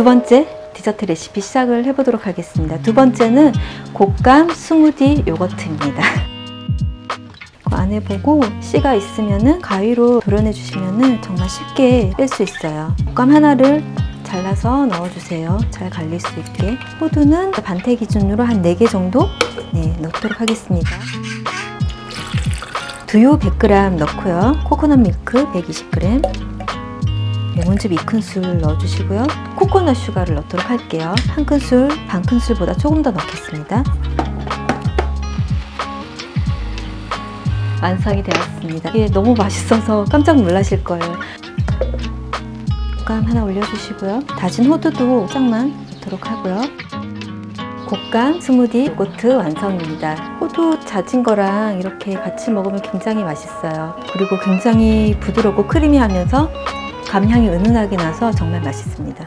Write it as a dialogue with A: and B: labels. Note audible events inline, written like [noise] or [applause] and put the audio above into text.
A: 두 번째 디저트 레시피 시작을 해보도록 하겠습니다. 두 번째는 곶감 스무디 요거트입니다. [laughs] 그 안에 보고 씨가 있으면은 가위로 도려내 주시면은 정말 쉽게 뺄 수 있어요. 곶감 하나를 잘라서 넣어주세요. 잘 갈릴 수 있게. 호두는 반태 기준으로 한 4개 정도 네, 넣도록 하겠습니다. 두유 100g 넣고요. 코코넛 밀크 120g. 레몬즙 2큰술 넣어주시고요. 코코넛 슈가를 넣도록 할게요. 한 큰술, 반 큰술보다 조금 더 넣겠습니다. 완성이 되었습니다. 이게 너무 맛있어서 깜짝 놀라실 거예요. 곶감 하나 올려주시고요. 다진 호두도 살짝만 넣도록 하고요. 곶감 스무디 요거트 완성입니다. 호두 자진 거랑 이렇게 같이 먹으면 굉장히 맛있어요. 그리고 굉장히 부드럽고 크리미하면서 감향이 은은하게 나서 정말 맛있습니다.